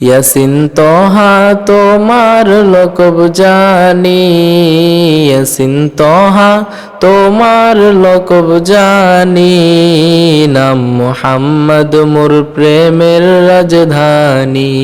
ইয়াসিন তোহা তোমার লোকব জানি, ইয়াসিন তোহা তোমার লোকব জানি, নাম মোহাম্মদ, মোর প্রেমের রাজধানী।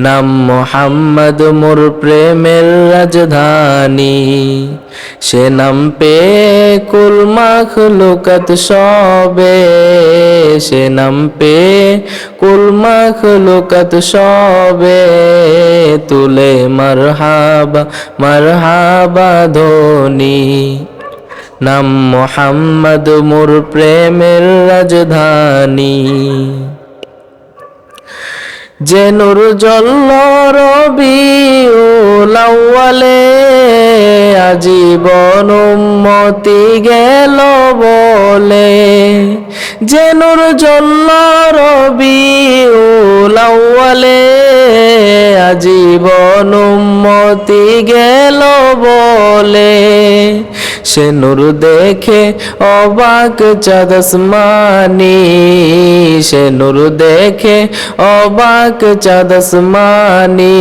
নাম মোহাম্মদ মোর প্রেমের রাজধানী। সে নাম পে কুল মাখলুকাত সবে। সে নাম পে কুল মাখলুকাত সবে। তুলে মারহাবা মারহাবা ধোনি। নাম মোহাম্মদ মোর প্রেমের রাজধানী। যে নূর জল্ল রবি লাউয়ালে আজীবন উম্মতি গেল বলে। যে নূর জল্ল রবি লাউয়ালে আজীবন উম্মতি গেল সে নূর দেখে অবাক চাদসমানি সে নূর দেখে অবাক চাদসমানি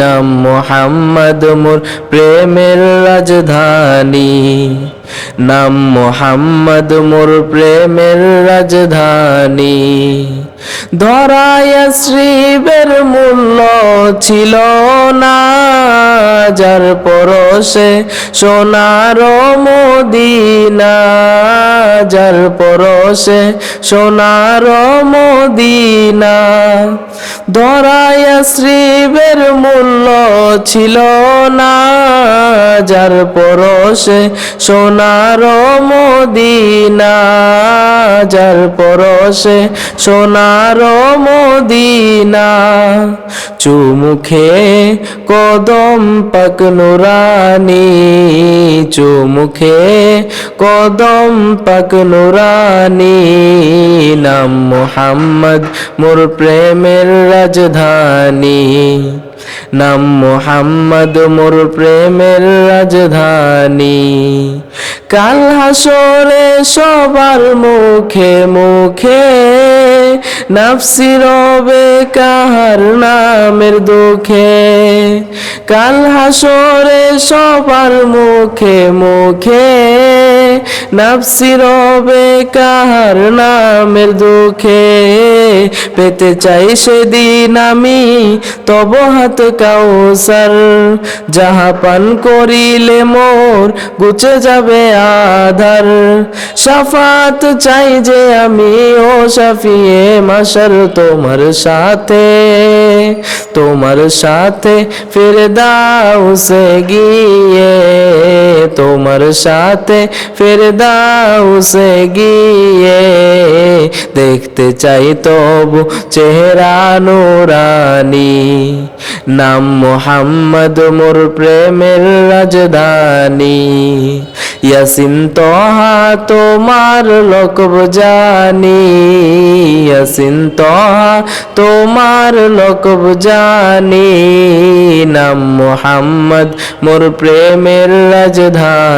নাম মোহাম্মদ মোর প্রেমের রাজধানী। নাম মোহাম্মদ মোর প্রেমের রাজধানী। ধরায় শ্রীবের মূল্য ছিল না, যার পরশে সোনার মদিনা, যার পরশে সোনার মদিনা। ধরায় শ্রীবের মূল্য ছিল না যার পরশে সোনার মদিনা। যার পরশে সোনার মদিনা, চুমুখে কদম পাক নুরানি, চুমুখে কদম পাক নুরানি, নাম মোহাম্মদ, মোর প্রেমের রাজধানী। নাম মোহাম্মদ মোর প্রেমের রাজধানী। কাল হাসরে সবার মুখে মুখে নাফসি রবে কাহার নামের দুঃখে। কাল হাসরে সবার মুখে মুখে নাফসি কাহার নামের দুঃখে পেতে চাই সেদিন আমি, তব হাত কাউসার। যাহা পান করিলে মোর গুছে যাবে আধার। সাফাত চাই যে আমি, ও সাফিয়ে মাসার তোমার সাথে। তোমার সাথে ফির দাও সে গিয়ে তোমার সাথে ফির দাও সে গিয়ে দেখতে চাই তবু চেহারা নুরানি। নাম মোহাম্মদ মোর প্রেমের রাজধানী। ইয়াসিন তোহা তোমার লোকব জানি ইয়াসিন তোহা তোমার লোকব জানি নাম মোহাম্মদ মোর প্রেমের রাজধানী।